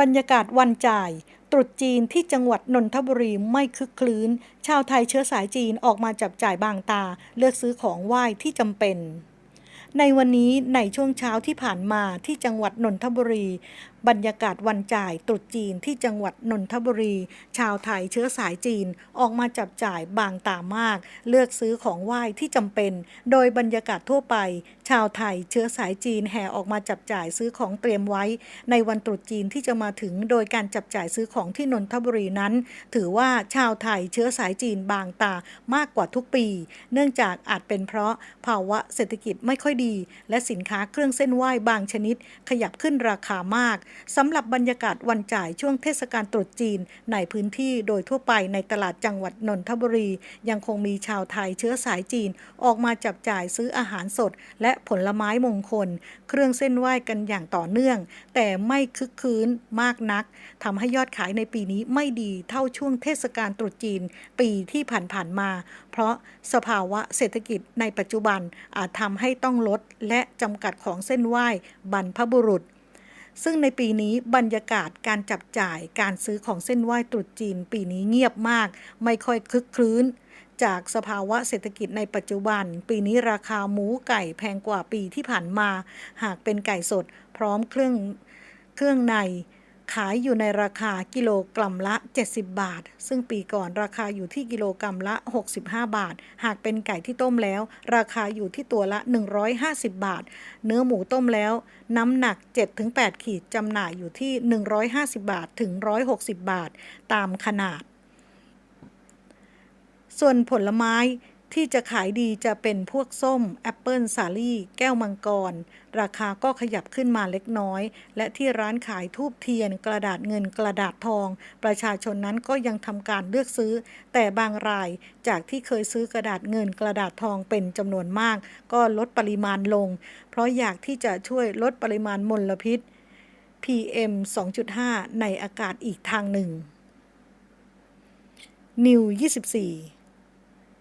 บรรยากาศวันจ่าย ตรุษจีนที่จังหวัดนนทบุรีไม่คึกคลื้น ชาวไทยเชื้อสายจีนออกมาจับจ่ายบางตา เลือกซื้อของไหว้ที่จำเป็น ในวันนี้ในช่วงเช้าที่ผ่านมาที่จังหวัดนนทบุรี บรรยากาศวันจ่ายตรุษจีนที่จังหวัดนนทบุรี ชาวไทยเชื้อสายจีนออกมาจับจ่ายบางตามาก เลือกซื้อของไหว้ที่จำเป็น โดยบรรยากาศทั่วไป ชาวไทยเชื้อสายจีนแห่ออกมาจับจ่ายซื้อของเตรียมไว้ ในวันตรุษจีนที่จะมาถึง โดยการจับจ่ายซื้อของที่นนทบุรีนั้น ถือว่าชาวไทยเชื้อสายจีนบางตามากกว่าทุกปี เนื่องจากอาจเป็นเพราะภาวะเศรษฐกิจไม่ค่อยดี และสินค้าเครื่องเส้นไหว้บางชนิด ขยับขึ้นราคามากสำหรับบรรยากาศวันจ่ายช่วงเทศกาลตรุษจีน ในพื้นที่โดยทั่วไปในตลาดจังหวัดนนทบุรี ยังคงมีชาวไทยเชื้อสายจีน ออกมาจับจ่ายซื้ออาหารสด และผลไม้มงคล เครื่องเส้นไหว้กันอย่างต่อเนื่อง แต่ไม่คึกคืนมากนักทำให้ยอดขายในปีนี้ไม่ดีเท่าช่วงเทศกาลตรุษจีน ปีที่ผ่านๆมา เพราะสภาวะเศรษฐกิจในปัจจุบันอาจทำให้ต้องลสและจำกัดของเส้นไหว้บรรพบุรุษ ซึ่งในปีนี้บรรยากาศการจับจ่ายการซื้อของเส้นไหว้ตรุษจีน ปีนี้เงียบมาก ไม่ค่อยคึกคลื้น จากสภาวะเศรษฐกิจในปัจจุบัน ปีนี้ราคาหมูไก่แพงกว่าปีที่ผ่านมา หากเป็นไก่สดพร้อมเครื่องเครื่องใน ขายอยู่ในราคากิโลกรัมละ 70 บาท ซึ่งปีก่อนราคาอยู่ที่กิโลกรัมละ 65 บาท หากเป็นไก่ที่ต้มแล้ว ราคาอยู่ที่ตัวละ 150 บาท เนื้อหมูต้มแล้ว น้ำหนัก 7-8 ขีดจำหน่ายอยู่ที่ 150 บาทถึง 160 บาท ตามขนาด ส่วนผลไม้ ที่จะขายดีจะเป็นพวกส้ม แอปเปิลสาลี่ แก้วมังกร ราคาก็ขยับขึ้นมาเล็กน้อย และที่ร้านขายทูบเทียน กระดาษเงินกระดาษทอง ประชาชนนั้นก็ยังทำการเลือกซื้อ แต่บางรายจากที่เคยซื้อกระดาษเงินกระดาษทองเป็นจำนวนมาก ก็ลดปริมาณลง เพราะอยากที่จะช่วยลดปริมาณมลพิษ PM 2.5 ในอากาศอีกทางหนึ่งนิว24